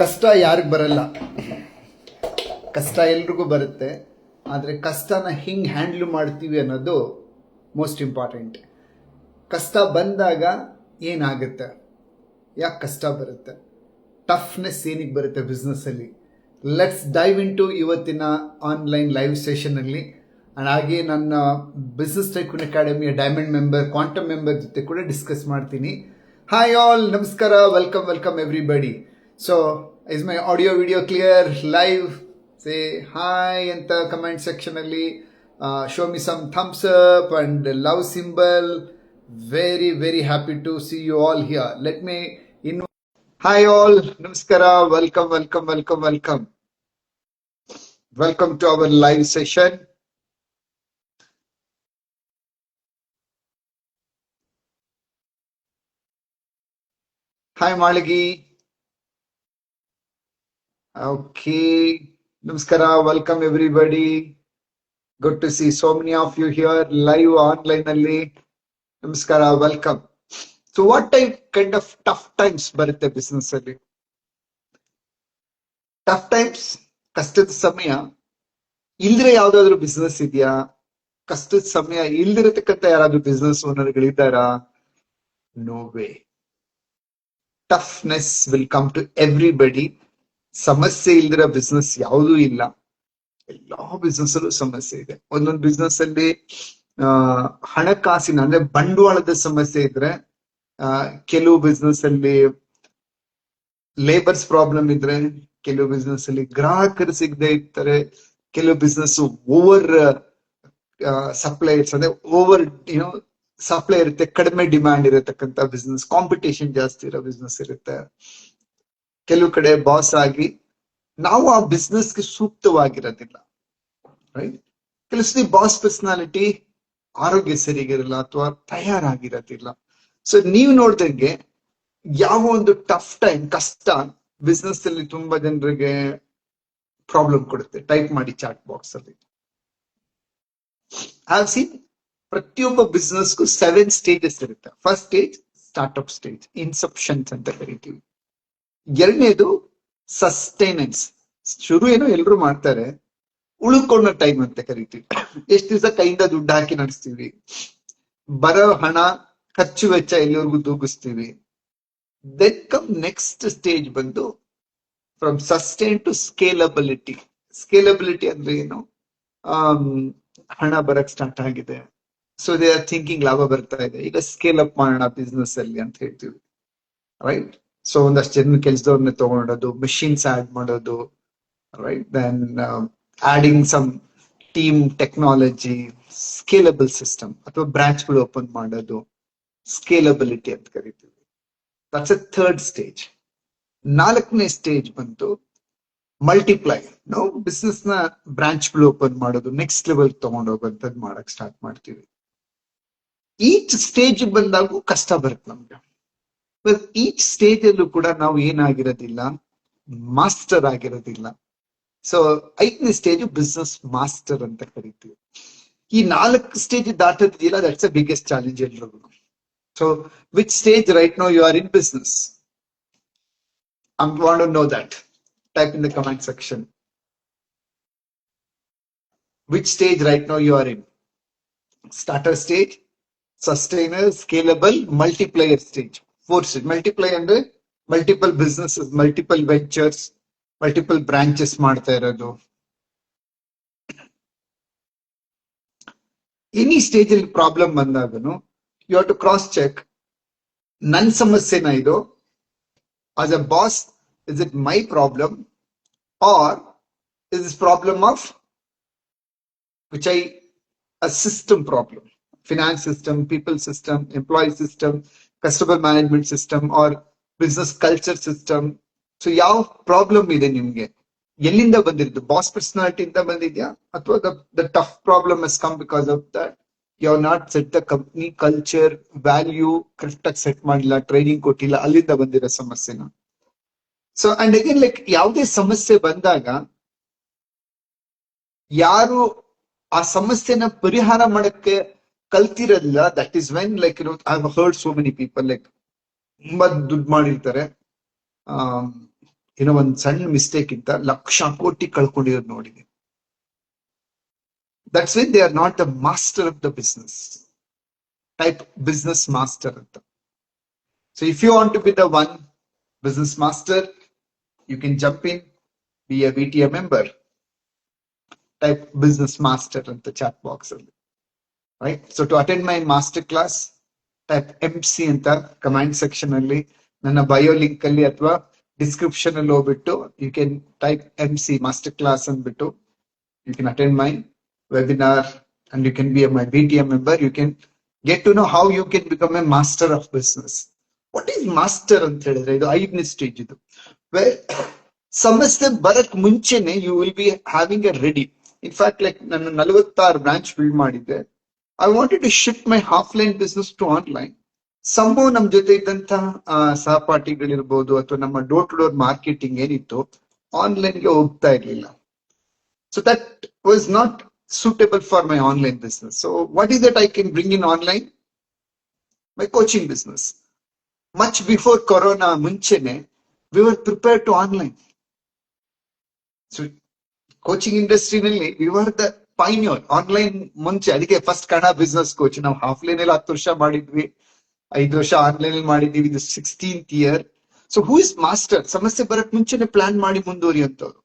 ಕಷ್ಟ ಯಾರಿಗೂ ಬರಲ್ಲ. ಕಷ್ಟ ಎಲ್ರಿಗೂ ಬರುತ್ತೆ. ಆದರೆ ಕಷ್ಟನ ಹಿಂಗೆ ಹ್ಯಾಂಡ್ಲ್ ಮಾಡ್ತೀವಿ ಅನ್ನೋದು ಮೋಸ್ಟ್ ಇಂಪಾರ್ಟೆಂಟ್. ಕಷ್ಟ ಬಂದಾಗ ಏನಾಗುತ್ತೆ? ಯಾಕೆ ಕಷ್ಟ ಬರುತ್ತೆ? ಟಫ್ನೆಸ್ ಏನಿಗೆ ಬರುತ್ತೆ ಬಿಸ್ನೆಸ್ಸಲ್ಲಿ? ಲೆಟ್ಸ್ ಡೈವ್ ಇನ್ ಟು ಇವತ್ತಿನ ಆನ್ಲೈನ್ ಲೈವ್ ಸೆಷನಲ್ಲಿ ಆ್ಯಂಡ್ ಹಾಗೆ ನನ್ನ ಬಿಸ್ನೆಸ್ ಟೈಕೂನ್ ಅಕಾಡೆಮಿಯ ಡೈಮಂಡ್ ಮೆಂಬರ್ ಕ್ವಾಂಟಮ್ ಮೆಂಬರ್ ಜೊತೆ ಕೂಡ ಡಿಸ್ಕಸ್ ಮಾಡ್ತೀನಿ. ಹಾಯ್ ಆಲ್ ನಮಸ್ಕಾರ welcome welcome everybody So, is my audio video clear live? Say hi in the comment section. Uh, show me some thumbs up and love symbol. Very, very happy to see you all here. Let me invite. Hi, all. Namaskara. Welcome, welcome, welcome, welcome. Welcome to our live session. Hi, Maliki. ನಮಸ್ಕಾರ. Welcome everybody good to see so many of you here live online ಅಲ್ಲಿ. ನಮಸ್ಕಾರ. Welcome so what type kind of tough times ಬರುತ್ತೆ business ಅಲ್ಲಿ? Tough times ಕಷ್ಟದ ಸಮಯ. ಇಲ್ದ್ರೆ ಯಾವ್ದಾದ್ರು business ಇದೆಯಾ? ಕಷ್ಟದ ಸಮಯ ಇಲ್ದಿರತಕ್ಕಂತ ಯಾರಾದ್ರೂ ಬಿಸ್ನೆಸ್ ಓನರ್ಗಳಿದ್ದಾರಾ no way toughness will come to everybody ಸಮಸ್ಯೆ ಇಲ್ದಿರೋ ಬಿಸ್ನೆಸ್ ಯಾವುದೂ ಇಲ್ಲ. ಎಲ್ಲಾ ಬಿಸ್ನೆಸ್ ಅಲ್ಲೂ ಸಮಸ್ಯೆ ಇದೆ. ಒಂದೊಂದು ಬಿಸ್ನೆಸ್ ಅಲ್ಲಿ, ಆ, ಹಣಕಾಸಿನ ಅಂದ್ರೆ ಬಂಡವಾಳದ ಸಮಸ್ಯೆ ಇದ್ರೆ, ಆ, ಕೆಲವು ಬಿಸ್ನೆಸ್ ಅಲ್ಲಿ ಲೇಬರ್ಸ್ ಪ್ರಾಬ್ಲಮ್ ಇದ್ರೆ, ಕೆಲವು ಬಿಸ್ನೆಸ್ ಅಲ್ಲಿ ಗ್ರಾಹಕರು ಸಿಗದೆ ಇರ್ತಾರೆ. ಕೆಲವು ಬಿಸ್ನೆಸ್ ಓವರ್ ಸಪ್ಲೈಸ್ ಅಂದ್ರೆ ಓವರ್ ಏನೋ ಸಪ್ಲೈ ಇರುತ್ತೆ, ಕಡಿಮೆ ಡಿಮ್ಯಾಂಡ್ ಇರತಕ್ಕಂತ ಬಿಸ್ನೆಸ್ ಕಾಂಪಿಟೇಷನ್ ಜಾಸ್ತಿ ಇರೋ ಬಿಸ್ನೆಸ್ ಇರುತ್ತೆ. ಕೆಲವು ಕಡೆ ಬಾಸ್ ಆಗಿ ನಾವು ಆ ಬಿಸ್ನೆಸ್ಗೆ ಸೂಕ್ತವಾಗಿರೋದಿಲ್ಲ ರೈಟ್ ಕೆಲವು ಸತಿ ಬಾಸ್ ಪರ್ಸನಾಲಿಟಿ ಆರೋಗ್ಯ ಸರಿಗಿರಲ್ಲ ಅಥವಾ ತಯಾರಾಗಿರೋದಿಲ್ಲ. ಸೊ ನೀವು ನೋಡ್ದಂಗೆ ಯಾವ ಒಂದು ಟಫ್ ಟೈಮ್ ಕಷ್ಟ ಬಿಸ್ನೆಸ್ ಅಲ್ಲಿ ತುಂಬಾ ಜನರಿಗೆ ಪ್ರಾಬ್ಲಮ್ ಕೊಡುತ್ತೆ. ಟೈಪ್ ಮಾಡಿ ಚಾಟ್ ಬಾಕ್ಸ್ ಅಲ್ಲಿ. ಪ್ರತಿಯೊಬ್ಬ ಬಿಸ್ನೆಸ್ಗೂ ಸೆವೆನ್ ಸ್ಟೇಜಸ್ ಇರುತ್ತೆ. First stage startup stage inceptions ಅಂತ ಕರಿತೀವಿ. ಎರಡನೇದು ಸಸ್ಟೈನೆನ್ಸ್ ಶುರು ಏನೋ ಎಲ್ರು ಮಾಡ್ತಾರೆ ಉಳ್ಕೊಂಡ ಟೈಮ್ ಅಂತ ಕರಿತೀವಿ. ಎಷ್ಟು ದಿವಸ ಕೈಯಿಂದ ದುಡ್ಡು ಹಾಕಿ ನಡೆಸ್ತೀವಿ. ಬರೋ ಹಣ, ಖರ್ಚು ವೆಚ್ಚ ಎಲ್ಲಿವರೆಗೂ ದೂಗಿಸ್ತೀವಿ ದೆನ್ ಕಮ್ ನೆಕ್ಸ್ಟ್ ಸ್ಟೇಜ್ ಬಂದು from sustain to scalability scalability ಅಂದ್ರೆ ಏನು? ಹಣ ಬರಕ್ ಸ್ಟಾರ್ಟ್ ಆಗಿದೆ. ಸೊ ದೇ ಆರ್ ಥಿಂಕಿಂಗ್ ಲಾಭ ಬರ್ತಾ ಇದೆ. ಈಗ ಸ್ಕೇಲ್ ಅಪ್ ಮಾಡೋಣ ಬಿಸ್ನೆಸ್ ಅಲ್ಲಿ ಅಂತ ಹೇಳ್ತೀವಿ. ರೈಟ್ ಸೊ ಒಂದಷ್ಟು ಜನ ಕೆಲಸದವ್ರನ್ನ ತಗೊಂಡೋದು ಮಿಷಿನ್ಸ್ ಆಡ್ ಮಾಡೋದು right then adding some team technology scalable system ಅಥವಾ ಬ್ರಾಂಚ್ಗಳು ಓಪನ್ ಮಾಡೋದು ಸ್ಕೇಲಬಿಲಿಟಿ ಅಂತ ಕರಿತೀವಿ. ದಟ್ಸ್ ಅ ಥರ್ಡ್ ಸ್ಟೇಜ್ ನಾಲ್ಕನೇ ಸ್ಟೇಜ್ ಬಂತು ಮಲ್ಟಿಪ್ಲೈ ನಾವು ಬಿಸ್ನೆಸ್ನ ಬ್ರಾಂಚ್ಗಳು ಓಪನ್ ಮಾಡೋದು ನೆಕ್ಸ್ಟ್ ಲೆವೆಲ್ ತಗೊಂಡೋಗಂತದ್ ಮಾಡಕ್ ಸ್ಟಾರ್ಟ್ ಮಾಡ್ತೀವಿ. ಈಚ್ ಸ್ಟೇಜ್ ಬಂದಾಗೂ ಕಷ್ಟ ಬರುತ್ತೆ ನಮ್ಗೆ. ಈಚ್ ಸ್ಟೇಜ್ ಅಲ್ಲೂ ಕೂಡ ನಾವು ಏನಾಗಿರೋದಿಲ್ಲ ಮಾಸ್ಟರ್ ಆಗಿರೋದಿಲ್ಲ ಸೊ ಐದನೇ ಸ್ಟೇಜ್ ಬಿಸ್ನೆಸ್ ಮಾಸ್ಟರ್ ಅಂತ ಕರಿತೀವಿ ಈ ನಾಲ್ಕು ಸ್ಟೇಜ್ ದಾಟದಿದೆಯಲ್ಲ ದಟ್ಸ್ ಅ ಬಿಗ್ಗೆಸ್ಟ್ ಚಾಲೆಂಜ್ ಎಲ್ರಿಗೂ so which stage right now you are in business I want to know that type in the comment section. Which stage right now you are in? Starter stage, sustainer, scalable, multiplier stage. Fourth stage. Multiply ಅಂದ್ರೆ multiple businesses, multiple ventures, multiple branches ಮಾಡ್ತಾ ಇರೋದು. Any stage ಅಲ್ಲಿ problem ಬಂದಾಗನು you have to cross check ನನ್ ಸಮಸ್ಯೆನ ಇದು as a boss, is it my problem or is this problem of which I a system problem, finance system, people system, employee system, customer management system or business culture system so ಯಾವ problem ಇದೆ ನಿಮ್ಗೆ? ಎಲ್ಲಿಂದ ಬಂದಿರೋದು boss personality ಇಂದ ಬಂದಿದ್ಯಾ? ಅಥವಾ the tough problem as come because of that you are not set the company culture value correct ಆಗಿ set ಮಾಡಿಲ್ಲ ಟ್ರೈನಿಂಗ್ ಕೊಟ್ಟಿಲ್ಲ, ಅಲ್ಲಿಂದ ಬಂದಿರೋ ಸಮಸ್ಯೆನ? ಸೊ ಅಂಡ್ ಅಗೇನ್ ಲೈಕ್ ಯಾವುದೇ ಸಮಸ್ಯೆ ಬಂದಾಗ ಯಾರು ಆ ಸಮಸ್ಯೆನ ಪರಿಹಾರ ಮಾಡಕ್ಕೆ ಕಲ್ತಿರಲಿಲ್ಲ that is when like you I heard so many people like ತುಂಬಾ ದುಡ್ಡು ಮಾಡಿರ್ತಾರೆ. ಏನೋ ಒಂದ್ ಸಣ್ಣ ಮಿಸ್ಟೇಕ್ ಇಂತ ಲಕ್ಷ ಕೋಟಿ ಕಳ್ಕೊಂಡಿರೋದು ನೋಡಿದೀನಿ that's when they are not the master of the business type business master ಅಂತ. So if you want to be the one business master you can jump in B A B T a member type business master ಅಂತ chat box ಅಲ್ಲಿ. Right so to attend my master class type M C ಅಂತ comment section ಅಲ್ಲಿ ನನ್ನ bio link ಅಲ್ಲಿ ಅಥವಾ description ಅಲ್ಲಿ ಹೋಗ್ಬಿಟ್ಟು you can type M C master class ಅಂದ್ಬಿಟ್ಟು you can attend my webinar and you can be my B T M member you can get to know how you can become a master of business what is master ಅಂತ ಹೇಳಿದ್ರೆ ಇದು ಐದನೇ stage ಇದು. ಸಮಸ್ಯೆ ಬರಕ್ ಮುಂಚೆನೆ you will be having a ready in fact like ನಾನು ನಲವತ್ತಾರು ಬ್ರಾಂಚ್ ಬಿಲ್ಡ್ ಮಾಡಿದ್ದೆ. I wanted to shift my offline business to online ಸಂಭವ ನಮ್ ಜೊತೆ ಇದ್ದಂತಹ ಸಹಪಾಠಿಗಳಿರ್ಬೋದು ಅಥವಾ ನಮ್ಮ ಡೋರ್ ಟು ಡೋರ್ ಮಾರ್ಕೆಟಿಂಗ್ ಏನಿತ್ತು ಆನ್ಲೈನ್ ಗೆ ಹೋಗ್ತಾ ಇರ್ಲಿಲ್ಲ so that was not suitable for my online business. So what is that I can bring in online? My coaching business. Much before Corona ಮುಂಚೆನೆ we were prepared to online. So coaching industry ನಲ್ಲಿ we were the pioneer. Online ಮುಂಚೆ, ಅದಕ್ಕೆ first Kannada business coach ನಾವು offline ಅಲ್ಲಿ ಹತ್ತು ವರ್ಷ ಮಾಡಿದ್ವಿ, ಐದು ವರ್ಷ ಆನ್ಲೈನ್ ಅಲ್ಲಿ ಮಾಡಿದ್ವಿ ಇದು sixteenth year so who is master ಸಮಸ್ಯೆ ಬರಕ್ ಮುಂಚೆನೆ ಪ್ಲಾನ್ ಮಾಡಿ ಮುಂದುವರಿಯುವಂತವ್ರು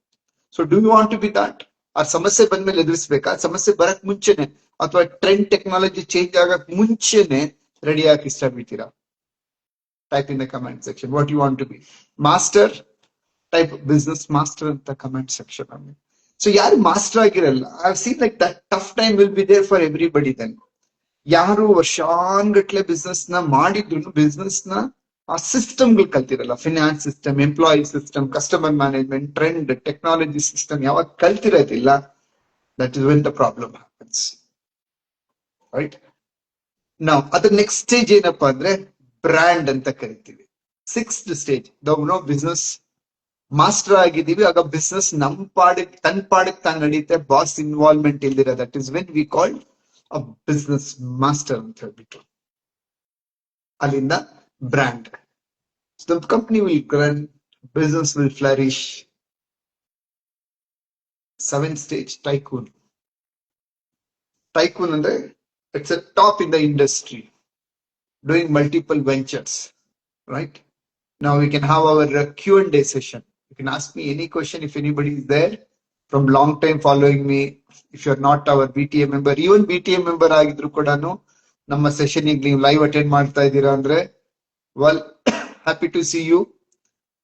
so do you want to be that ಆ ಸಮಸ್ಯೆ ಬಂದ್ಮೇಲೆ ಎದುರಿಸ್ಬೇಕಾ? ಸಮಸ್ಯೆ ಬರಕ್ ಮುಂಚೆನೆ ಅಥವಾ ಟ್ರೆಂಡ್ ಟೆಕ್ನಾಲಜಿ ಚೇಂಜ್ ಆಗಕ್ ಮುಂಚೆನೆ ರೆಡಿ ಆಗಕ್ಕೆ ಇಷ್ಟ ಬಿಡ್ತೀರಾ type in the comment section what you want to be master type business master ಅಂತ ಕಮೆಂಟ್ ಸೆಕ್ಷನ್ ಅಲ್ಲಿ. ಸೊ ಯಾರು ಮಾಸ್ಟರ್ ಆಗಿರಲ್ಲ I seen like that tough time will be there for everybody then ಯಾರು ವರ್ಷಾನ್ಗಟ್ಲೆ ಬಿಸ್ನೆಸ್ನ ಮಾಡಿದ್ರು ಬಿಸ್ನೆಸ್ನ ಆ ಸಿಸ್ಟಮ್ಗಳು ಕಲ್ತಿರಲ್ಲ. Finance system employee system customer management trend technology system ಯಾವಾಗ ಕಲ್ತಿರೋದಿಲ್ಲ that is when the problem happens right ನಾವು ಅದ್ರ ನೆಕ್ಸ್ಟ್ ಸ್ಟೇಜ್ ಏನಪ್ಪಾ ಅಂದ್ರೆ ಬ್ರ್ಯಾಂಡ್ ಅಂತ ಕರಿತೀವಿ. Sixth stage no business master ಆಗಿದ್ದೀವಿ ಆಗ ಬಿಸ್ನೆಸ್ ನಮ್ ಪಾಡಿಗೆ ತನ್ ಪಾಡಿಗೆ ತಾನು ನಡೀತೆ ಬಾಸ್ ಇನ್ವಾಲ್ವ್ಮೆಂಟ್ ಇಲ್ದಿರ that is when we called a business master ಅಂತ ಹೇಳ್ಬಿಟ್ಟು ಅಲ್ಲಿಂದ brand. So the company will run, business will flourish. Seventh stage, tycoon. Tycoon and the, it's a top in the industry, doing multiple ventures, right? Now we can have our uh, Q&A session. You can ask me any question if anybody is there from long time following me. If you're not our BTA member, even BTA member ಆಗಿದ್ರು ಕೂಡ ನಮ್ಮ session live ನೀವು live attend ಮಾಡ್ತಾ ಇದ್ದೀರಾ ಅಂದ್ರೆ happy to see you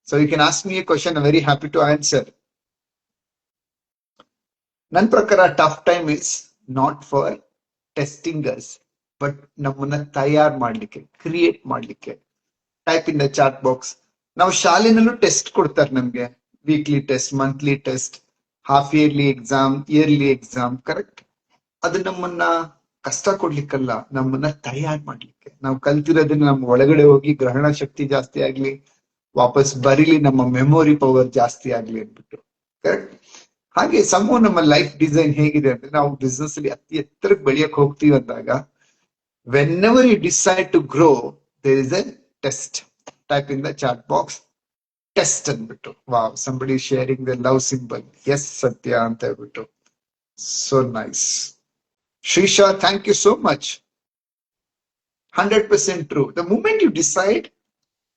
so you can ask me a question i'm very happy to answer ನನ್ನ ಪ್ರಕಾರ tough time is not for us, but ನಮ್ಮನ್ನ ತಯಾರು ಮಾಡ್ಲಿಕ್ಕೆ ಕ್ರಿಯೇಟ್ ಮಾಡ್ಲಿಕ್ಕೆ type in the chat box ನಾವು ಶಾಲೆನಲ್ಲೂ ಟೆಸ್ಟ್ ಕೊಡ್ತಾರೆ ನಮ್ಗೆ. Weekly test monthly test half yearly exam yearly exam correct ಅದು ನಮ್ಮನ್ನ ಕಷ್ಟ ಕೊಡ್ಲಿಕ್ಕಲ್ಲ, ನಮ್ಮನ್ನ ತಯಾರು ಮಾಡ್ಲಿಕ್ಕೆ. ನಾವು ಕಲ್ತಿರೋದನ್ನ ನಮ್ಮ ಒಳಗಡೆ ಹೋಗಿ ಗ್ರಹಣ ಶಕ್ತಿ ಜಾಸ್ತಿ ಆಗ್ಲಿ, ವಾಪಸ್ ಬರೀಲಿ, ನಮ್ಮ ಮೆಮೊರಿ ಪವರ್ ಜಾಸ್ತಿ ಆಗ್ಲಿ ಅಂದ್ಬಿಟ್ಟು ಕರೆಕ್ಟ್ ಹಾಗೆ ಸಮೂಹ ನಮ್ಮ ಲೈಫ್ ಡಿಸೈನ್ ಹೇಗಿದೆ ಅಂದ್ರೆ, ನಾವು ಬಿಸ್ನೆಸ್ ಅಲ್ಲಿ ಅತಿ ಎತ್ತರಕ್ಕೆ ಬೆಳೆಯಕ್ ಹೋಗ್ತೀವಿ ಅಂದಾಗ when ever you decide to grow there is a test type in the chat box test ಅಂದ್ಬಿಟ್ಟು wow somebody sharing the love symbol yes ಸತ್ಯ ಅಂತ ಹೇಳ್ಬಿಟ್ಟು so nice Shreesha thank you so much hundred percent true the moment you decide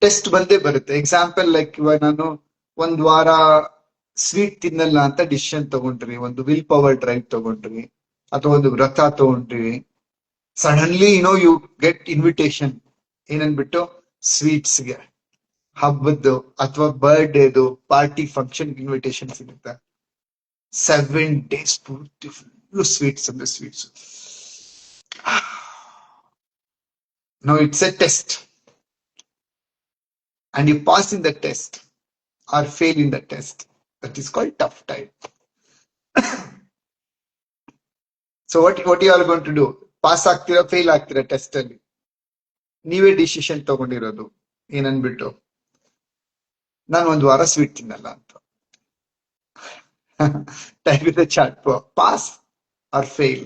test ಬಂದೇ ಬರುತ್ತೆ. Example like ಇವಾಗ ನಾನು ಒಂದ್ ವಾರ ಸ್ವೀಟ್ ತಿನ್ನಲ್ಲ ಅಂತ ಡಿಸಿಷನ್ ತಗೊಂಡ್ರಿ. ಒಂದು ವಿಲ್ ಪವರ್ ಡ್ರೈವ್ ತಗೊಂಡ್ರಿ. ಅಥವಾ ಒಂದು ವ್ರತ ತಗೊಂಡ್ರಿ. Suddenly no you get invitation ಏನನ್ಬಿಟ್ಟು ಸ್ವೀಟ್ಸ್ಗೆ ಹಬ್ಬದ್ದು ಅಥವಾ ಬರ್ಡೇದು ಪಾರ್ಟಿ ಫಂಕ್ಷನ್ ಇನ್ವಿಟೇಷನ್ ಸಿಗುತ್ತೆ ಸೆವೆನ್ ಡೇಸ್ ಪೂರ್ತಿ ಫುಲ್ ಸ್ವೀಟ್ಸ್ ಅಂದ್ರೆ sweets no it's a test and you pass in the test or fail in the test. That is called tough time. so what, what you are going to do? Pass ಆಗ್ತೀರಾ fail ಆಗ್ತೀರಾ test ಅಲ್ಲಿ ನೀವೇ decision ತಗೊಂಡಿರೋದು, ಏನನ್ಬಿಟ್ಟು? ನಾನು ಒಂದು ವಾರ sweet ತಿನ್ನಲ್ಲ ಅಂತ. Type is chat pass or fail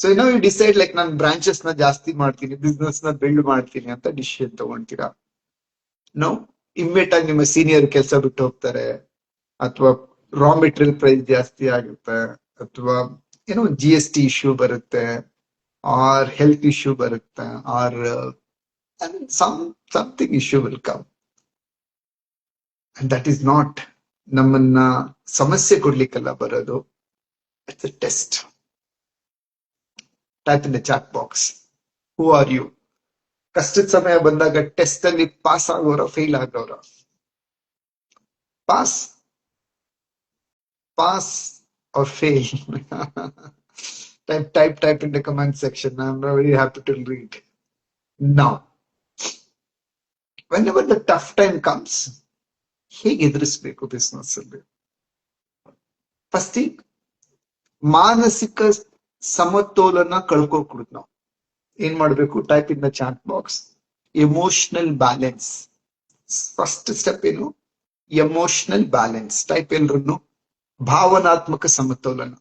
so ಏನೋ ಯು ಡಿಸೈಡ್ ಲೈಕ್ ನಾನು ಬ್ರಾಂಚಸ್ನ ಜಾಸ್ತಿ ಮಾಡ್ತೀನಿ ಬಿಸ್ನೆಸ್ನ ಬಿಲ್ಡ್ ಮಾಡ್ತೀನಿ ಅಂತ ಡಿಸಿಷನ್ ತಗೊಂತೀರಾ? ನೋ ಇಮ್ಮಿಡಿಯೇಟ್ ಆಗಿ ನಿಮ್ಮ ಸೀನಿಯರ್ ಕೆಲಸ ಬಿಟ್ಟು ಹೋಗ್ತಾರೆ, ಅಥವಾ ರಾ ಮೆಟೀರಿಯಲ್ ಪ್ರೈಸ್ ಜಾಸ್ತಿ ಆಗುತ್ತೆ, ಅಥವಾ, ಏನೋ ಜಿ ಎಸ್ ಟಿ ಇಶ್ಯೂ ಬರುತ್ತೆ ಆರ್ ಹೆಲ್ತ್ ಇಶ್ಯೂ ಬರುತ್ತೆ or some something issue will come and that is not ನಮ್ಮನ್ನ ಸಮಸ್ಯೆ ಕೊಡ್ಲಿಕ್ಕೆಲ್ಲ ಬರೋದು it's a test type in the chat box who are you ಕಷ್ಟದ ಸಮಯ ಬಂದಾಗ ಟೆಸ್ಟ್ ಅಲ್ಲಿ ಪಾಸ್ ಆಗೋರ fail ಆಗೋರ? Pass pass or fail type type type in the comment section I am very happy to read now when ever the tough time comes ಹೇಗೆ ಎದುರಿಸ್ಬೇಕು business ಅಲ್ಲಿ? First ಮಾನಸಿಕ ಸಮತೋಲನ ಕಳ್ಕೊಕೊಡುದು ನಾವು. ಏನ್ ಮಾಡ್ಬೇಕು? Type in the chat box emotional balance first step ಏನು? Emotional balance type ಎಲ್ರು ಭಾವನಾತ್ಮಕ ಸಮತೋಲನ.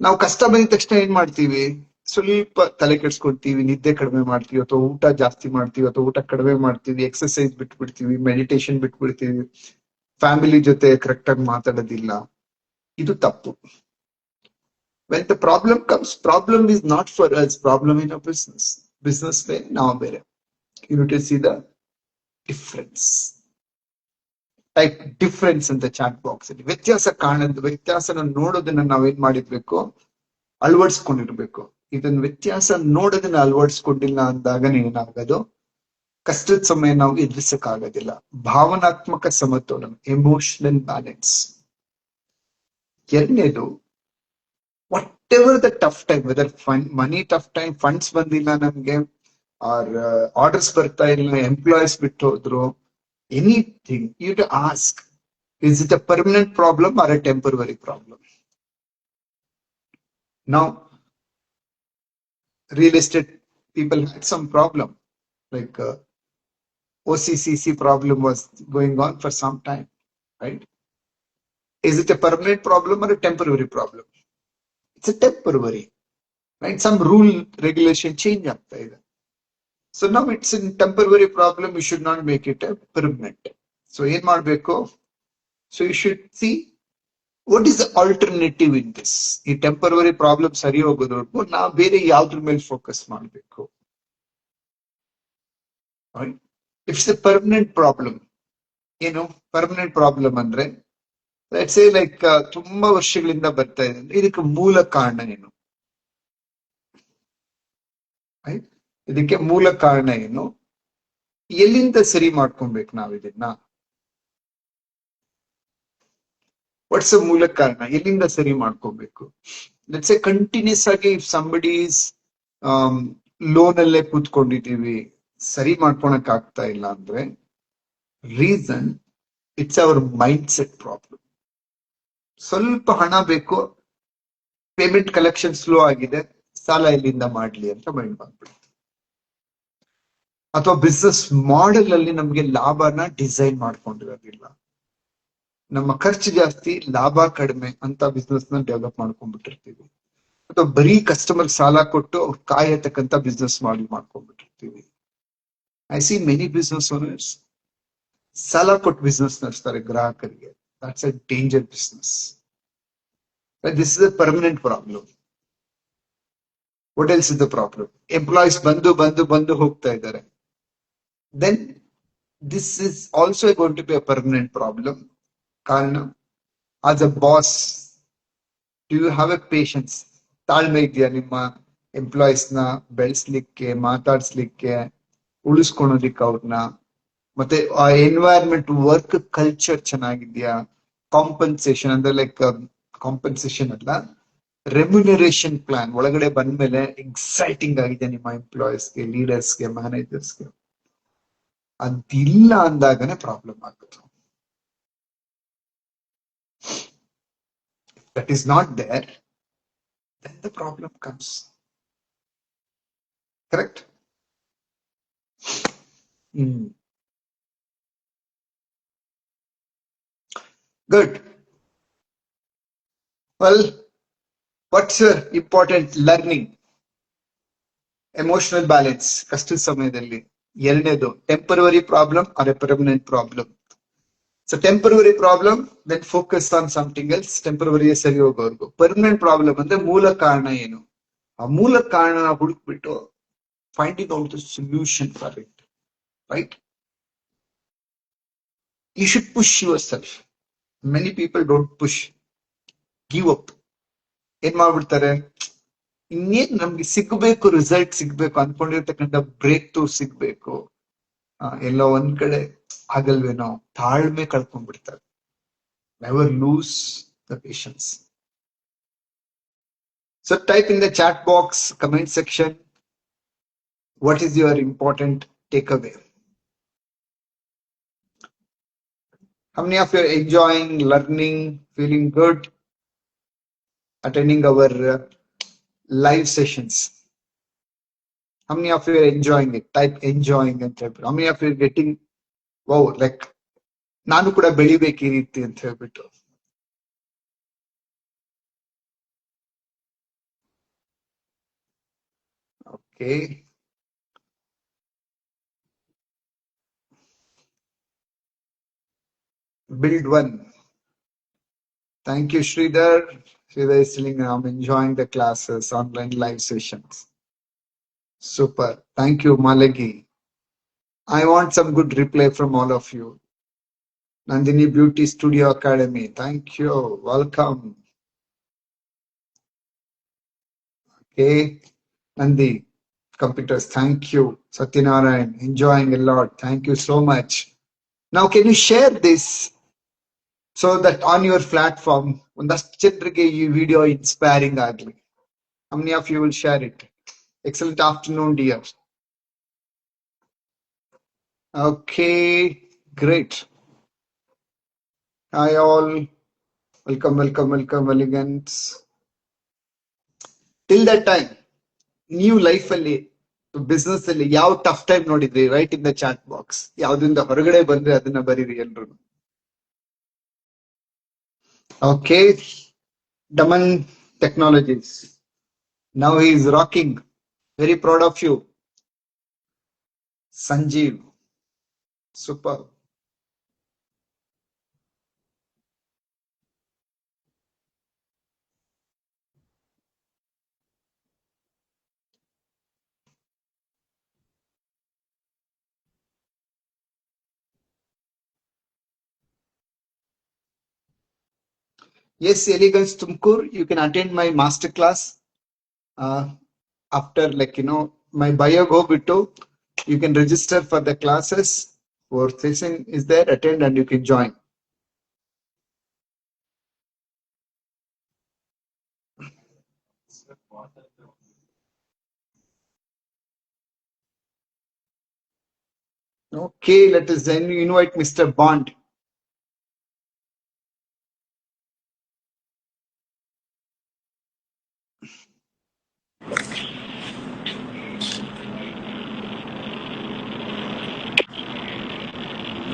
ನಾವು ಕಷ್ಟ ಬಂದ ತಕ್ಷಣ ಏನ್ ಮಾಡ್ತೀವಿ? ಸ್ವಲ್ಪ ತಲೆ ಕೆಡ್ಸ್ಕೊಳ್ತೀವಿ, ನಿದ್ದೆ ಕಡಿಮೆ ಮಾಡ್ತೀವಿ ಅಥವಾ ಊಟ ಜಾಸ್ತಿ ಮಾಡ್ತೀವಿ ಅಥವಾ ಊಟ ಕಡಿಮೆ ಮಾಡ್ತೀವಿ ಎಕ್ಸರ್ಸೈಸ್ ಬಿಟ್ಬಿಡ್ತೀವಿ ಮೆಡಿಟೇಷನ್ ಬಿಟ್ಬಿಡ್ತೀವಿ ಫ್ಯಾಮಿಲಿ ಜೊತೆ ಕರೆಕ್ಟ್ ಆಗಿ ಮಾತಾಡೋದಿಲ್ಲ. ಇದು ತಪ್ಪು. When the problem comes problem is not for us problem in a business business way ನಾವು ಬೇರೆ. You see the difference type difference ಅಂತ ಚಾಟ್ ಬಾಕ್ಸ್ ಅಲ್ಲಿ. ವ್ಯತ್ಯಾಸ ಕಾಣದ್, ವ್ಯತ್ಯಾಸನ ನೋಡೋದನ್ನ ನಾವೇನ್ ಮಾಡಿರ್ಬೇಕು? ಅಳವಡಿಸ್ಕೊಂಡಿರ್ಬೇಕು. ಇದನ್ನ ವ್ಯತ್ಯಾಸ ನೋಡೋದನ್ನ ಅಳವಡಿಸ್ಕೊಂಡಿಲ್ಲ ಅಂದಾಗ ಏನಾಗೋದು? ಕಷ್ಟದ ಸಮಯ ನಾವು ಎದುರಿಸಕ್ಕಾಗೋದಿಲ್ಲ. ಭಾವನಾತ್ಮಕ ಸಮತೋಲನ ಎಮೋಷನಲ್ ಬ್ಯಾಲೆನ್ಸ್ ಎರಡನೇದು what ever the tough time whether fund money tough time funds ಬಂದಿಲ್ಲ ನಮ್ಗೆ ಆರ್ ಆರ್ಡರ್ಸ್ ಬರ್ತಾ ಇಲ್ಲ ಎಂಪ್ಲಾಯೀಸ್ ಬಿಟ್ಟು ಹೋದ್ರು anything you to ask is it a permanent problem or a temporary problem ನಾವು real estate people had some problem like uh, OCCC problem was going on for some time, right? Is it a permanent problem or a temporary problem? It's a temporary, right? Some rule regulation change ಆಗ್ತಾ ಇದೆ. So now it's a temporary problem. You should not make it a permanent. So ಏನ್ ಮಾಡ್ಬೇಕು? So you should see what is alternative in this ಈ temporary problem ಸರಿ ಹೋಗೋದವರೆಗೂ ನಾವು ಬೇರೆ ಯಾವ್ದ್ರ ಮೇಲೆ ಫೋಕಸ್ ಮಾಡಬೇಕು? ಇಟ್ಸ್ ಎ ಪರ್ಮನೆಂಟ್ ಪ್ರಾಬ್ಲಮ್ ಏನು? ಪರ್ಮನೆಂಟ್ ಪ್ರಾಬ್ಲಮ್ ಅಂದ್ರೆ ಲೆಟ್ಸ್ ಏ ಲೈಕ್ ತುಂಬಾ ವರ್ಷಗಳಿಂದ ಬರ್ತಾ ಇದೆ ಅಂದ್ರೆ ಇದಕ್ಕೆ ಮೂಲ ಕಾರಣ ಏನು? ಇದಕ್ಕೆ ಮೂಲ ಕಾರಣ ಏನು? ಎಲ್ಲಿಂದ ಸರಿ ಮಾಡ್ಕೊಬೇಕು ನಾವ್ ಇದನ್ನ? ವಾಟ್ಸ್ ಮೂಲ ಕಾರಣ ಎಲ್ಲಿಂದ ಸರಿ ಮಾಡ್ಕೋಬೇಕು? ಲೆಟ್ಸ್ ಎ ಕಂಟಿನ್ಯೂಸ್ ಆಗಿ ಇಫ್ ಸಂಬಡಿ ಲೋನ್ ಅಲ್ಲೇ ಕೂತ್ಕೊಂಡಿದೀವಿ ಸರಿ ಮಾಡ್ಕೊಳಕ್ ಆಗ್ತಾ ಇಲ್ಲ ಅಂದ್ರೆ reason it's our mindset problem ಸ್ವಲ್ಪ ಹಣ ಬೇಕು ಪೇಮೆಂಟ್ ಕಲೆಕ್ಷನ್ ಸ್ಲೋ ಆಗಿದೆ, ಸಾಲ ಎಲ್ಲಿಂದ ಮಾಡ್ಲಿ ಅಂತ ಮೈಂಡ್ ಬಂದ್ಬಿಡುತ್ತೆ. ಅಥವಾ ಬಿಸ್ನೆಸ್ ಮಾಡೆಲ್ ಅಲ್ಲಿ ನಮ್ಗೆ ಲಾಭನ ಡಿಸೈನ್ ಮಾಡ್ಕೊಂಡಿರೋದಿಲ್ಲ. ನಮ್ಮ ಖರ್ಚು ಜಾಸ್ತಿ, ಲಾಭ ಕಡಿಮೆ ಅಂತ ಬಿಸ್ನೆಸ್ನ ಡೆವಲಪ್ ಮಾಡ್ಕೊಂಡ್ಬಿಟ್ಟಿರ್ತೀವಿ. ಅಥವಾ ಬರೀ ಕಸ್ಟಮರ್ ಸಾಲ ಕೊಟ್ಟು ಅವ್ರು ಕಾಯತಕ್ಕಂತ ಬಿಸ್ನೆಸ್ ಮಾಡಿ ಮಾಡ್ಕೊಂಡ್ಬಿಟ್ಟಿರ್ತೀವಿ. I see many business owners ಸಾಲ ಕೊಟ್ಟು ಬಿಸ್ನೆಸ್ ನಡೆಸ್ತಾರೆ ಗ್ರಾಹಕರಿಗೆ. That's a danger business this is a permanent problem what else is the problem employees ಬಂದು ಬಂದು ಬಂದು ಹೋಗ್ತಾ ಇದ್ದಾರೆ. Then this is also going to be a permanent problem ಕಾರಣ as a boss do you have a patience ತಾಳ್ಮೆ ಇದೆಯಾ ನಿಮ್ಮ ಎಂಪ್ಲಾಯೀಸ್ನ ಬೆಳೆಸ್ಲಿಕ್ಕೆ, ಮಾತಾಡಿಸ್ಲಿಕ್ಕೆ, ಉಳಿಸ್ಕೊಳೋದಿಕ್ಕೆ ಅವ್ರನ್ನ? ಮತ್ತೆ ಆ ಎನ್ವೈರ್ಮೆಂಟ್ ವರ್ಕ್ ಕಲ್ಚರ್ ಚೆನ್ನಾಗಿದ್ಯಾ? ಕಾಂಪನ್ಸೇಷನ್ ಅಂದ್ರೆ ಲೈಕ್ ಕಾಂಪನ್ಸೇಷನ್ ಅಲ್ಲ ರೆಮ್ಯುನರೇಷನ್ ಪ್ಲಾನ್ ಒಳಗಡೆ ಬಂದ್ಮೇಲೆ ಎಕ್ಸೈಟಿಂಗ್ ಆಗಿದೆ ನಿಮ್ಮ ಎಂಪ್ಲಾಯೀಸ್ಗೆ ಲೀಡರ್ಸ್ಗೆ ಮ್ಯಾನೇಜರ್ಸ್ಗೆ ಅದಿಲ್ಲ ಅಂದಾಗನೇ ಪ್ರಾಬ್ಲಮ್ ಆಗುತ್ತೆ. that is not there, then the problem comes. Correct? Hmm. Good. Well, what's your important learning? Emotional balance ಕಷ್ಟದ ಸಮಯದಲ್ಲಿ ಎರಡನೇದು temporary problem or a permanent problem So temporary problem then focus on something else temporary ಸರಿ ಹೋಗೋವರೆಗೂ permanent problem ಅಂದ್ರೆ ಮೂಲ ಕಾರಣ ಏನು ಆ ಮೂಲ ಕಾರಣ ಹುಡುಕ್ಬಿಟ್ಟು finding out the solution for it right you should push yourself many people don't push give up ಏನ್ ಮಾಡ್ಬಿಡ್ತಾರೆ? ಇನ್ನೇನ್ ನಮ್ಗೆ ಸಿಗ್ಬೇಕು ರಿಸಲ್ಟ್ ಸಿಗ್ಬೇಕು, ಅನ್ಕೊಂಡಿರ್ತಕ್ಕಂಥ ಬ್ರೇಕ್ ಥ್ರೂ ಸಿಗ್ಬೇಕು. ಎಲ್ಲೋ ಒಂದ್ ಕಡೆ ಆಗಲ್ವೇನೋ ತಾಳ್ಮೆ ಕಳ್ಕೊಂಡ್ಬಿಡ್ತಾರೆ never lose the patience so type in the chat box comment section what is your important takeaway How many of you are enjoying learning, feeling good, attending our uh, live sessions? How many of you are enjoying it? Type enjoying and type. How many of you are getting wow like ನಾನು ಕೂಡ ಬೆಳಿಬೇಕು ಈ ರೀತಿ ಅಂತ ಹೇಳ್ಬಿಟ್ಟು okay build one. Thank you, Sridhar. Sridhar is telling I'm enjoying the classes, online live sessions. Super. Thank you, Malagi. I want some good reply from all of you. Nandini Beauty Studio Academy. Thank you. Welcome. Okay. Nandi Computers. Thank you. Satyanarayan. Enjoying a lot. Thank you so much. Now, can you share this so that on your platform ಒಂದಷ್ಟು ಜನರಿಗೆ ಈ video inspiring ಆಗಲಿ how many of you will share it Excellent afternoon dear okay great hi all welcome welcome welcome elegants till that time ನೀವು life ಅಲ್ಲಿ business ಅಲ್ಲಿ ಯಾವ tough time ನೋಡಿದ್ರಿ right in the chat box ಯಾವ್ದ್ರಿಂದ ಹೊರಗಡೆ ಬಂದ್ರೆ ಅದನ್ನ ಬರೀರಿ ಎಲ್ರು okay Daman technologies now is rocking Very proud of you. Sanjeev. Super. Yes, Elegance Tumkur, you can attend my master class. Uh, after like, you know, my bio go bittu, you can register for the classes. or session is there, attend and you can join. Okay, let us then invite Mr. Bond.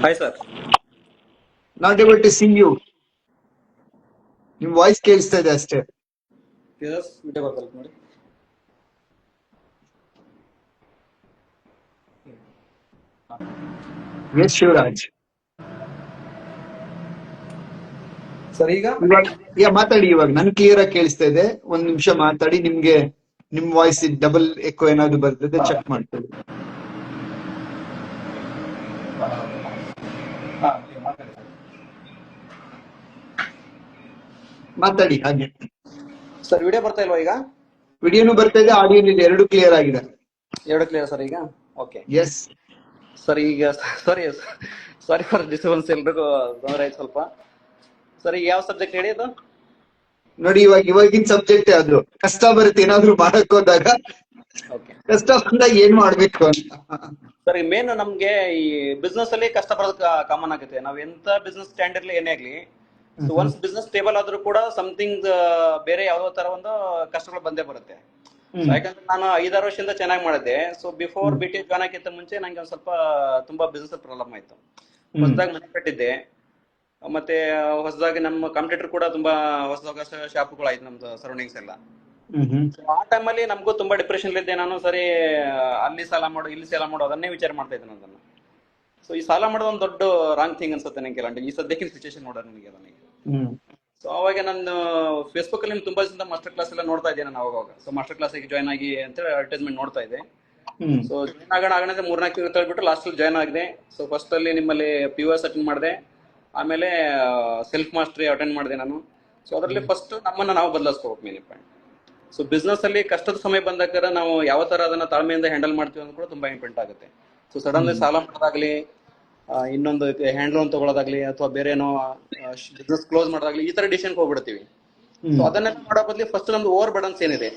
Hi sir not able to see you ನಿಮ್ voice ಕೇಳಿಸ್ತಾ ಇದೆ ಅಷ್ಟೇ. Video S Shivraj sir ಈಗ? ಈಗ ಮಾತಾಡಿ ಇವಾಗ. ನನ್ clear ಆಗಿ ಕೇಳಿಸ್ತಾ ಇದೆ. ಒಂದ್ ನಿಮಿಷ ಮಾತಾಡಿ. ನಿಮ್ಗೆ ನಿಮ್ ವಾಯ್ಸ್ ಡಬಲ್ ಎಕೋ ಏನಾದ್ರು ಬರ್ತದೆ ಚೆಕ್ ಮಾಡ್ಕೊಳ್ಳಿ ಮಾತಾಡಿ. ಹಾಗೆ. ಸರ್ ವಿಡಿಯೋ ಬರ್ತಾ ಇಲ್ವಾ ಈಗ? ವಿಡಿಯೋನು ಬರ್ತಾ ಇದೆ ಆಡಿಯೋ ಇದೆ ಎರಡು ಕ್ಲಿಯರ್ ಆಗಿದೆ. ಎರಡು ಕ್ಲಿಯರ್ ಸರ್ ಈಗ? ಓಕೆ ಎಸ್ ಸರ್ ಈಗ ಸಾರಿ ಸಾರಿ ಫಾರ್ ಡಿಸ್ಟರ್ಬೆನ್ಸ್ ಎಲ್ರಿಗೂ ತೊಂದರೆ ಆಯ್ತು ಸ್ವಲ್ಪ. ಸರ್ ಈಗ ಯಾವ ಸಬ್ಜೆಕ್ಟ್ ಹೇಳಿ ಅದು? ನೋಡಿ ಇವಾಗ ಇವಾಗಿನ ಸಬ್ಜೆಕ್ಟ್ ಅದು ಕಷ್ಟ ಬರುತ್ತೆ ಏನಾದ್ರು ಮಾಡಕ್ ಹೋದಾಗ. ಓಕೆ ಕಷ್ಟ ಬಂದಾಗ ಏನ್ ಮಾಡ್ಬೇಕು ಅಂತ. ಸರ್ ಮೇನ್ ನಮ್ಗೆ ಈ ಬಿಸ್ನೆಸ್ ಅಲ್ಲಿ ಕಷ್ಟ ಬರೋದು ಕಾಮನ್ ಆಗುತ್ತೆ. ನಾವ್ ಎಂತ ಬಿಸ್ನೆಸ್ ಸ್ಟ್ಯಾಂಡರ್ಡ್ ಇರ್ಲಿ ಏನೇ ಆಗ್ಲಿ ಒನ್ಸ್ ಬಿಸ್ನೆಸ್ ಸ್ಟೇಬಲ್ ಆದ್ರೂ ಕೂಡ ಸಮಥಿಂಗ್ ಬೇರೆ ಯಾವ್ದೋ ತರ ಒಂದು ಕಷ್ಟಗಳು ಬಂದೇ ಬರುತ್ತೆ. ಹ್ಮ್. ಯಾಕಂದ್ರೆ ನಾನು ಐದಾರು ವರ್ಷದಿಂದ ಚೆನ್ನಾಗಿ ಮಾಡಿದ್ದೆ. So before B T join ಆಗಿಂತ ಮುಂಚೆ ನಂಗೆ ಒಂದ್ ಸ್ವಲ್ಪ ತುಂಬಾ ಬಿಸ್ನೆಸ್ ಪ್ರಾಬ್ಲಮ್ ಆಯ್ತು. ಹ್ಮ್. ಹೊಸದಾಗಿ ಮನೆ ಕಟ್ಟಿದ್ದೆ. ಮತ್ತೆ ಹೊಸದಾಗಿ ನಮ್ಮ ಕಾಂಪಿಟೇಟರ್ ಕೂಡ ತುಂಬಾ ಹೊಸದಾಗ ಶಾಪ್ಗಳು ಆಯ್ತು ನಮ್ದು ಸರೌಂಡಿಂಗ್ಸ್ ಎಲ್ಲ. ಆ ಟೈಮ್ ಅಲ್ಲಿ ಟೈಮಲ್ಲಿ ನಮಗೂ ತುಂಬಾ ಡಿಪ್ರೆಷನ್ ಇದ್ದೆ ನಾನು ಸರಿ ಅಲ್ಲಿ ಸಾಲ ಮಾಡು ಇಲ್ಲಿ ಸಾಲ ಮಾಡು ಅದನ್ನೇ ವಿಚಾರ ಮಾಡ್ತಾ ಇದ್ದೆ ಅದನ್ನ. ಸೊ ಈ ಸಾಲ ಮಾಡೋದು ಒಂದು ದೊಡ್ಡ ರಾಂಗ್ ಥಿಂಗ್ ಅನ್ಸುತ್ತೆ ನನಗೆ ಈ ಸದ್ಯಕ್ಕಿನ ಸಿಚುವೇಶನ್ ನೋಡೋಣ ನನಗೆ ನನಗೆ ಹ್ಮ್ ಸೊ ಅವಾಗ ನಾನು ಫೇಸ್ಬುಕ್ ಅಲ್ಲಿ ತುಂಬಾ ದಿನ ಮಾಸ್ಟರ್ ಕ್ಲಾಸ್ ಎಲ್ಲ ನೋಡ್ತಾ ಇದ್ದೆ ನಾನು ಅವಾಗ ಸೊ ಮಾಸ್ಟರ್ ಕ್ಲಾಸಿಗೆ ಜಾಯ್ನ್ ಆಗಿ ಅಂತ ಅಡ್ವರ್ಟೈಸ್ಮೆಂಟ್ ನೋಡ್ತಾ ಇದ್ದೆ. ಸೊ ಜಾಯ್ನ್ ಆಗೋಣ ಆಗೋಣ ಮೂರ್ನಾಲ್ಕು ತಿಂಗಳು ತಳ್ಬಿಟ್ಟು ಲಾಸ್ಟ್ ಅಲ್ಲಿ ಜಾಯ್ನ್ ಆಗಿದೆ ಸೊ ಫಸ್ಟ್ ಅಲ್ಲಿ ನಿಮ್ಮಲ್ಲಿ ಪಿ ಯು ಎಸ್ ಅಟೆಂಡ್ ಮಾಡಿದೆ. ಆಮೇಲೆ ಸೆಲ್ಫ್ ಮಾಸ್ಟ್ರಿ ಅಟೆಂಡ್ ಮಾಡಿದೆ ನಾನು. ಸೊ ಅದರಲ್ಲಿ ಫಸ್ಟ್ ನಮ್ಮನ್ನ ನಾವು ಬದಲಾಯಿಸ್ಕೋಬೇಕು ಮೇನ್ ಪಾಯಿಂಟ್ ಸೊ ಬಿಸ್ನೆಸ್ ಅಲ್ಲಿ ಕಷ್ಟದ ಸಮಯ ಬಂದಾಗ ನಾವು ಯಾವ ತರ ಅದನ್ನ ತಾಳ್ಮೆಯಿಂದ ಹ್ಯಾಂಡಲ್ ಮಾಡ್ತೀವಿ ಅನ್ನೋದು ಕೂಡ ತುಂಬಾ ಇಂಪಾರ್ಟೆಂಟ್ ಆಗುತ್ತೆ. ಸೊ ಸಡನ್ಲಿ ಸಾಲ ಮಾಡೋದಾಗ್ಲಿ ಇನ್ನೊಂದು ಹ್ಯಾಂಡ್ ಲೋನ್ ತಗೊಳ್ಳೋದಾಗ್ಲಿ ಅಥವಾ ಬೇರೆ ಏನೋ ಬಿಸ್ನೆಸ್ ಕ್ಲೋಸ್ ಮಾಡೋದಾಗ್ಲಿ ಈ ತರ ಡಿಸಿಷನ್ ಹೋಗ್ಬಿಡ್ತೀವಿ. ಸೊ ಅದನ್ನೆಲ್ಲ ಮಾಡೋ ಬದಲಿ ಫಸ್ಟ್ ನಮ್ದು ಓವರ್ ಬಡನ್ಸ್ ಏನಿದೆ?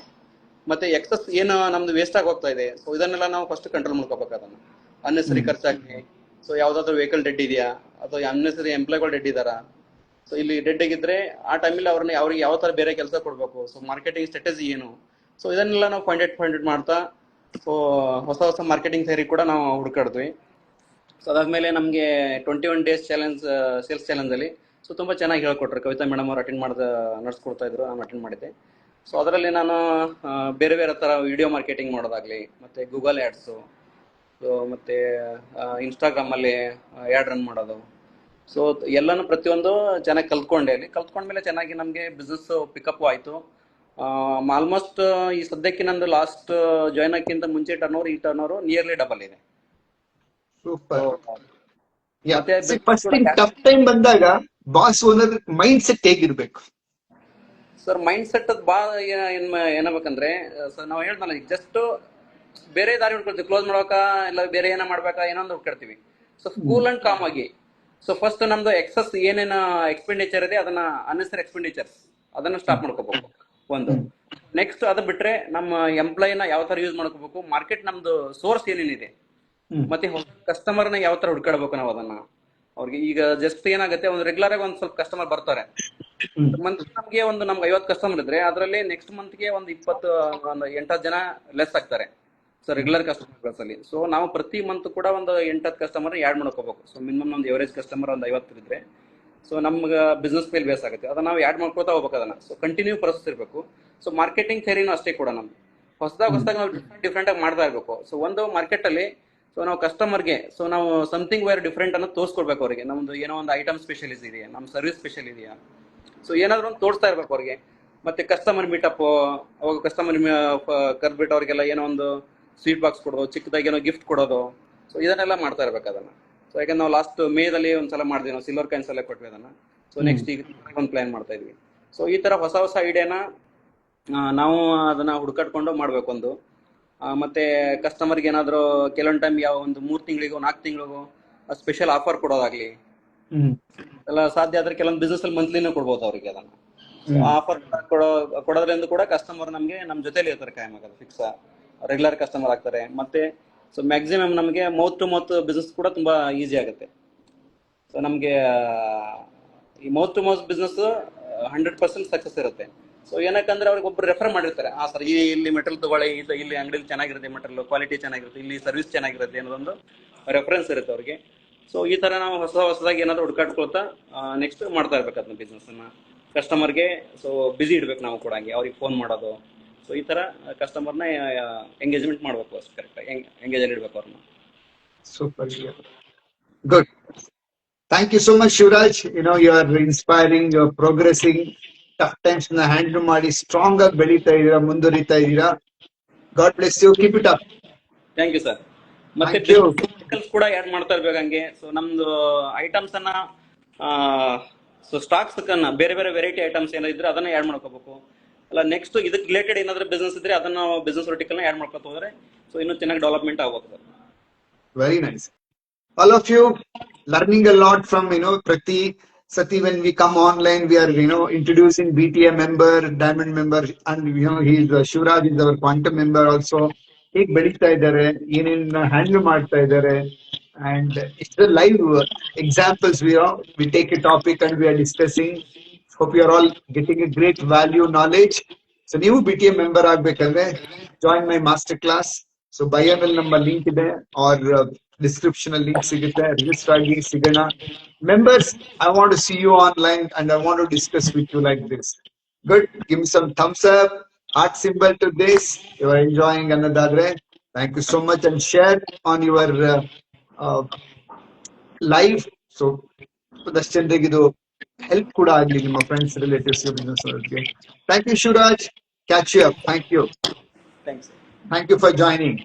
ಮತ್ತೆ ಎಕ್ಸಸ್ ಏನು ನಮ್ದು ವೇಸ್ಟ್ ಆಗಿ ಹೋಗ್ತಾ ಇದೆ? ಸೊ ಇದನ್ನೆಲ್ಲ ನಾವು ಫಸ್ಟ್ ಕಂಟ್ರೋಲ್ ಮಾಡ್ಕೋಬೇಕು ಅದನ್ನ. ಅನ್ನೆಸರಿ ಖರ್ಚಾಗ್ಲಿ. ಸೊ ಯಾವ್ದಾದ್ರು ವೆಹಿಕಲ್ ಡೆಡ್ ಇದೆಯಾ? ಅಥವಾ ಅನ್ನೆಸರಿ ಎಂಪ್ಲಾಯ್ಗಳು ಡೆಡ್ ಇದಾರಾ ಸೊ ಇಲ್ಲಿ ಡೆಡ್ ಆಗಿದ್ರೆ ಆ ಟೈಮಲ್ಲಿ ಅವ್ರನ್ನ ಅವ್ರಿಗೆ ಯಾವ ತರ ಬೇರೆ ಕೆಲಸ ಕೊಡ್ಬೇಕು? ಸೊ ಮಾರ್ಕೆಟಿಂಗ್ ಸ್ಟ್ರಾಟಜಿ ಏನು? ಸೊ ಇದನ್ನೆಲ್ಲ ನಾವು ಪಾಯಿಂಟ್ ಪಾಯಿಂಟ್ ಮಾಡ್ತಾ ಸೊ ಹೊಸ ಹೊಸ ಮಾರ್ಕೆಟಿಂಗ್ ಥೇರಿ ಕೂಡ ನಾವು ಹುಡುಕಾಡ್ತೀವಿ ಸೊ ಅದಾದ್ಮೇಲೆ ನಮಗೆ twenty one days challenge sales challenge ಅಲ್ಲಿ. ಸೊ ತುಂಬಾ ಚೆನ್ನಾಗಿ ಹೇಳ್ಕೊಟ್ರು. ಕವಿತಾ ಮೇಡಮ್ ಅವ್ರು ಅಟೆಂಡ್ ಮಾಡ್ದ, ನಡ್ಸ್ಕೊಡ್ತಾ ಇದ್ರು, ನಾನು ಅಟೆಂಡ್ ಮಾಡಿದ್ದೆ. ಸೊ ಅದರಲ್ಲಿ ನಾನು ಬೇರೆ ಬೇರೆ ತರ ವಿಡಿಯೋ ಮಾರ್ಕೆಟಿಂಗ್ ಮಾಡೋದಾಗ್ಲಿ, ಮತ್ತೆ ಗೂಗಲ್ ಆ್ಯಡ್ಸು ಸೊ ಮತ್ತೆ ಇನ್ಸ್ಟಾಗ್ರಾಮಲ್ಲಿ ಆ್ಯಡ್ ರನ್ ಮಾಡೋದು. ಸೊ ಎಲ್ಲಾನು ಪ್ರತಿಯೊಂದು ಚೆನ್ನಾಗಿ ಕಲ್ತ್ಕೊಂಡೆ ಅಲ್ಲಿ. ಕಲ್ತ್ಕೊಂಡ್ಮೇಲೆ ಚೆನ್ನಾಗಿ ನಮಗೆ ಬಿಸ್ನೆಸ್ ಪಿಕಪ್ ಆಯಿತು. ಆಲ್ಮೋಸ್ಟ್ ಈ ಸದ್ಯಕ್ಕೆ ನಂದು ಲಾಸ್ಟ್ ಜಾಯ್ನ್ ಆಗಿಂತ ಮುಂಚೆ ಟರ್ನ್ ಓವರ್ ಈ ಟರ್ನ್ ನಿಯರ್ಲಿ ಡಬಲ್ ಇದೆ. ಸೂಪರ್ ಮತ್ತೆ ಫಸ್ಟ್ ಟಫ್ ಟೈಮ್ ಬಂದಾಗ ಬಾಸ್ ಓನರ್ ಮೈಂಡ್ ಸೆಟ್ ಹೇಗಿರ್ಬೇಕು? ಸರ್ ಮೈಂಡ್ ಸೆಟ್ ಬಾಳ ಬಾ ಏನ್- ಏನಬೇಕಂದ್ರೆ ಸರ್ ನಾವು ಹೇಳ್ದಲ್ಲ ಜಸ್ಟ್ ಬೇರೆ ದಾರಿ ಹುಡ್ಕೊಳ್ತೀವಿ. ಕ್ಲೋಸ್ ಮಾಡೋಕ ಇಲ್ಲ ಬೇರೆ ಏನೋ ಮಾಡ್ಬೇಕಾ ಏನೋ ಒಂದು ಹುಡ್ಕೊಳ್ತೀವಿ. ಸೊ ಕೂಲ್ ಅಂಡ್ ಕಾಮ್ ಆಗಿ. ಸೊ ಫಸ್ಟ್ ನಮ್ದು ಎಕ್ಸಸ್ ಏನೇನ ಎಕ್ಸ್ಪೆಂಡಿಚರ್ ಇದೆ ಅದನ್ನ ಅನ್ನೆಸರಿ ಎಕ್ಸ್ಪೆಂಡಿಚರ್ ಅದನ್ನ ಸ್ಟಾಪ್ ಮಾಡ್ಕೋಬೇಕು. ಒಂದು. ನೆಕ್ಸ್ಟ್ ಅದು ಬಿಟ್ರೆ ನಮ್ಮ ಎಂಪ್ಲಾಯಿನ ಯಾವ ತರ ಯೂಸ್ ಮಾಡ್ಕೋಬೇಕು ಮಾರ್ಕೆಟ್ ನಮ್ದು ಸೋರ್ಸ್ ಏನೇನಿದೆ. ಮತ್ತೆ ಕಸ್ಟಮರ್ ಕಸ್ಟಮರ್ನ ಯಾವ ತರ ಹುಡ್ಕಾಡ್ಬೇಕು ನಾವು ಅದನ್ನ? ಅವ್ರಿಗೆ ಈಗ ಜಸ್ಟ್ ಏನಾಗುತ್ತೆ ಒಂದು ರೆಗ್ಯುಲರ್ ಆಗಿ ಒಂದ್ ಸ್ವಲ್ಪ ಕಸ್ಟಮರ್ ಬರ್ತಾರೆ. ಮಂತ್ ನಮ್ಗೆ ಒಂದು ನಮ್ಗೆ ಐವತ್ತು ಕಸ್ಟಮರ್ ಇದ್ರೆ ಅದರಲ್ಲಿ ನೆಕ್ಸ್ಟ್ ಮಂತ್ಗೆ ಒಂದು ಇಪ್ಪತ್ತು ಒಂದು ಎಂಟತ್ತು ಜನ ಲೆಸ್ ಆಗ್ತಾರೆ. ಸೊ ರೆಗ್ಯುಲರ್ ಕಸ್ಟಮರ್ಸ್ ಅಲ್ಲಿ ಸೊ ನಾವು ಪ್ರತಿ ಮಂತ್ ಕೂಡ ಒಂದು ಎಂಟತ್ತು ಕಸ್ಟಮರ್ ಆ್ಯಡ್ ಮಾಡ್ಕೋಬೇಕು. ಸೊ ಮಿನಿಮಮ್ ನಮ್ದು ಎವರೇಜ್ ಕಸ್ಟಮರ್ ಒಂದು ಐವತ್ತು ಇದ್ರೆ. ಸೊ ನಮ್ಗೆ ಬಿಸ್ನೆಸ್ ಮೇಲೆ ಬೇಸ್ ಆಗುತ್ತೆ. ಅದನ್ನ ನಾವು ಆ್ಯಡ್ ಮಾಡ್ಕೋತಾ ಹೋಗ್ಬೇಕು ಅದನ್ನ. ಸೊ ಕಂಟಿನ್ಯೂ ಪ್ರೊಸೆಸ್ ಇರಬೇಕು. ಸೊ ಮಾರ್ಕೆಟಿಂಗ್ ಥೆರಿನೂ ಅಷ್ಟೇ ಕೂಡ ನಮ್ದು. ಹೊಸದಾಗ ಹೊಸದಾಗ ನಾವು ಡಿಫ್ರೆಂಟ್ ಡಿಫ್ರೆಂಟ್ ಆಗಿ ಮಾಡ್ತಾ ಇರಬೇಕು. ಸೊ ಒಂದು ಮಾರ್ಕೆಟ್ ಅಲ್ಲಿ ಸೊ ನಾವು ಕಸ್ಟಮರ್ಗೆ ಸೊ ನಾವು ಸಮಥಿಂಗ್ ವೇರ್ ಡಿಫ್ರೆಂಟ್ ಅನ್ನೋ ತೋರಿಸ್ಕೊಡ್ಬೇಕು ಅವರಿಗೆ. ನಮ್ದು ಏನೋ ಒಂದು ಐಟಮ್ ಸ್ಪೆಷಲ್ ಇದೆಯಾ ನಮ್ಮ ಸರ್ವಿಸ್ ಸ್ಪೆಷಲ್ ಇದೆಯಾ. ಸೊ ಏನಾದ್ರು ಒಂದು ತೋರಿಸ್ತಾ ಇರ್ಬೇಕು ಅವ್ರಿಗೆ. ಮತ್ತೆ ಕಸ್ಟಮರ್ ಮೀಟಪ್ ಅವಾಗ ಕಸ್ಟಮರ್ ಕರ್ಬಿಟ್ಟು ಅವ್ರಿಗೆಲ್ಲ ಏನೋ ಒಂದು ಸ್ವೀಟ್ ಬಾಕ್ಸ್ ಕೊಡೋದು ಚಿಕ್ಕದಾಗಿ ಏನೋ ಗಿಫ್ಟ್ ಕೊಡೋದು. ಸೊ ಇದನ್ನೆಲ್ಲ ಮಾಡ್ತಾ ಇರ್ಬೇಕು ಅದನ್ನ. ಸೊ ಯಾಕಂದ್ರೆ ನಾವು ಲಾಸ್ಟ್ ಮೇದಲ್ಲಿ ಒಂದ್ಸಲ ಮಾಡಿದ್ವಿ ನಾವು ಸಿಲ್ವರ್ ಕಾಯಿನ್ಸ್ ಎಲ್ಲ ಕೊಟ್ವಿ ಅದನ್ನ. ಸೊ ನೆಕ್ಸ್ಟ್ ಈಗ ಒಂದು ಪ್ಲಾನ್ ಮಾಡ್ತಾ ಇದ್ವಿ. ಸೊ ಈ ತರ ಹೊಸ ಹೊಸ ಐಡಿಯಾನ ನಾವು ಅದನ್ನ ಹುಡುಕಟ್ಕೊಂಡು ಮಾಡ್ಬೇಕು ಒಂದು. ಮತ್ತೆ ಕಸ್ಟಮರ್ಗೆ ಏನಾದ್ರು ಕೆಲವೊಂದು ಟೈಮ್ ಯಾವ ಒಂದು ಮೂರ್ ತಿಂಗಳಿಗೋ ನಾಲ್ಕು ತಿಂಗಳಿಗೋ ಸ್ಪೆಷಲ್ ಆಫರ್ ಕೊಡೋದಾಗ್ಲಿ. ಎಲ್ಲ ಸಾಧ್ಯ ಆದ್ರೆ ಕೆಲವೊಂದು ಬಿಸ್ನೆಸ್ ಅಲ್ಲಿ ಮಂತ್ಲಿನೂ ಕೊಡ್ಬೋದು ಅವರಿಗೆ ಅದನ್ನ. ಆಫರ್ ಕೊಡೋ ಕೊಡೋದ್ರಿಂದ ಕೂಡ ಕಸ್ಟಮರ್ ನಮಗೆ ನಮ್ಮ ಜೊತೆಲಿ ಇರ್ತಾರೆ ಕಾಯಂ ಆಗೋದು ಫಿಕ್ಸ್ ರೆಗ್ಯುಲರ್ ಕಸ್ಟಮರ್ ಆಗ್ತಾರೆ. ಮತ್ತೆ ಸೊ ಮ್ಯಾಕ್ಸಿಮಮ್ ನಮಗೆ ಮೌತ್ ಟು ಮೌತ್ ಬಿಸ್ನೆಸ್ ಕೂಡ ತುಂಬಾ ಈಸಿ ಆಗುತ್ತೆ. ಸೊ ನಮಗೆ ಈ mouth to mouth business hundred percent success ಇರುತ್ತೆ. ಸೊ ಏನಕ್ಕಂದ್ರೆ ಅವ್ರಿಗೆ ಒಬ್ರು ರೆಫರ್ ಮಾಡಿರ್ತಾರೆ. ಆ ಸರ್ ಈ ಇಲ್ಲಿ ಮೆಟೀರಿಯಲ್ ತಗೊಳ್ಳಿ ಇಲ್ಲಿ ಅಂಗಡಿಲಿ ಚೆನ್ನಾಗಿರುತ್ತೆ ಮೆಟೀರಿಯಲ್ ಕ್ವಾಲಿಟಿ ಚೆನ್ನಾಗಿರುತ್ತೆ ಇಲ್ಲಿ ಸರ್ವಿಸ್ ಚೆನ್ನಾಗಿರುತ್ತೆ ಅನ್ನೋದೊಂದು ರೆಫರೆನ್ಸ್ ಇರುತ್ತೆ ಅವ್ರಿಗೆ. ಸೊ ಈ ತರ ನಾವು ಹೊಸ ಹೊಸದಾಗಿ ಏನಾದ್ರು ಹುಡುಕಾಡ್ಕೊಳ್ತಾ ನೆಕ್ಸ್ಟ್ ಮಾಡ್ತಾ ಇರ್ಬೇಕು ಅದನ್ನ ಬಿಸ್ನೆಸ್ ಅನ್ನ. ಕಸ್ಟಮರ್ಗೆ ಸೊ ಬಿಸಿ ಇಡ್ಬೇಕು ನಾವು ಕೂಡ ಹಂಗೆ ಅವ್ರಿಗೆ ಫೋನ್ ಮಾಡೋದು. ಸೊ ಈ ತರ ಕಸ್ಟಮರ್ನ ಎಂಗೇಜ್ಮೆಂಟ್ ಮಾಡ್ಬೇಕು ಅಷ್ಟು ಕರೆಕ್ಟ್ ಎಂಗೇಜ್ ಅಲ್ಲಿ ಇಡ್ಬೇಕು ಅವ್ರನ್ನ. Super good thank Thank you so much, Shivraj. You know, you are inspiring, are progressing. Tough ಟೈಮ್ಸ್ನ handle ಮಾಡಿ ಸ್ಟ್ರಾಂಗ್ ಆಗಿ ಬೆಳೀತಾ ಇದೀರಾ ಮುಂದುವರಿತಾ ಇದೀರಾ? God bless you keep it up thank you sir ಮತ್ತೆ ಕೂಡ ಆಡ್ ಮಾಡ್ತಾ ಇರ್ಬೇಕು ಹಂಗೆ. ಸೊ ನಮ್ದು ಐಟಮ್ಸ್ ಅನ್ನ ಸೊ ಸ್ಟಾಕ್ಸ್ ಅನ್ನ ಬೇರೆ ಬೇರೆ ವೆರೈಟಿ ಐಟಮ್ಸ್ ಏನೋ ಇದ್ರೆ ಅದನ್ನ ಆಡ್ ಮಾಡ್ಕೋಬೇಕು. ಅಲ್ಲ ನೆಕ್ಸ್ಟ್ ಇದಕ್ಕೆ ರಿಲೇಟೆಡ್ ಏನಾದ್ರೂ ಬಿಸ್ನೆಸ್ ಇದ್ರೆ ಅದನ್ನ ಬಿಸ್ನೆಸ್ ವರ್ಟಿಕಲ್ ಯಾಡ್ ಆಡ್ ಮಾಡ್ಕೊತ ಹೋದ್ರೆ ಸೊ ಇನ್ನೂ ಚೆನ್ನಾಗಿ ಡೆವಲಪ್ಮೆಂಟ್ ಆಗ್ಬೇಕು very nice all of you learning a lot from you know, Prati. Sati, when we come online, we are, you know, introducing BTA member, diamond member, and, you know, he's, uh, Shivraj is our quantum member also. ಹೇಗ್ ಬೆಳೀತಾ ಇದ್ದಾರೆ ಏನೇನ್ handle ಮಾಡ್ತಾ ಇದ್ದಾರೆ and it's live examples we we take a topic and we are discussing hope you are all getting a great value knowledge so ನೀವು B T A member ಆಗ್ಬೇಕಂದ್ರೆ join my master class so buyer ಅಲ್ಲಿ ನಮ್ಮ link ಇದೆ or description ಅಲ್ಲಿ link ಸಿಗುತ್ತೆ register ಆಗಿ ಸಿಗೋಣ members I want to see you online and I want to discuss with you like this good give some thumbs up heart symbol to this. You are enjoying ಅನ್ನೋದಾದ್ರೆ thank you so much and share on your uh, uh, live. So ಒಂದಷ್ಟು ಜನರಿಗೆ ಇದು help ಕೂಡ ಆಗ್ಲಿ ನಿಮ್ಮ friends relatives business ಅವರಿಗೆ thank you Shivaraj catch you up thank you thanks thank you for joining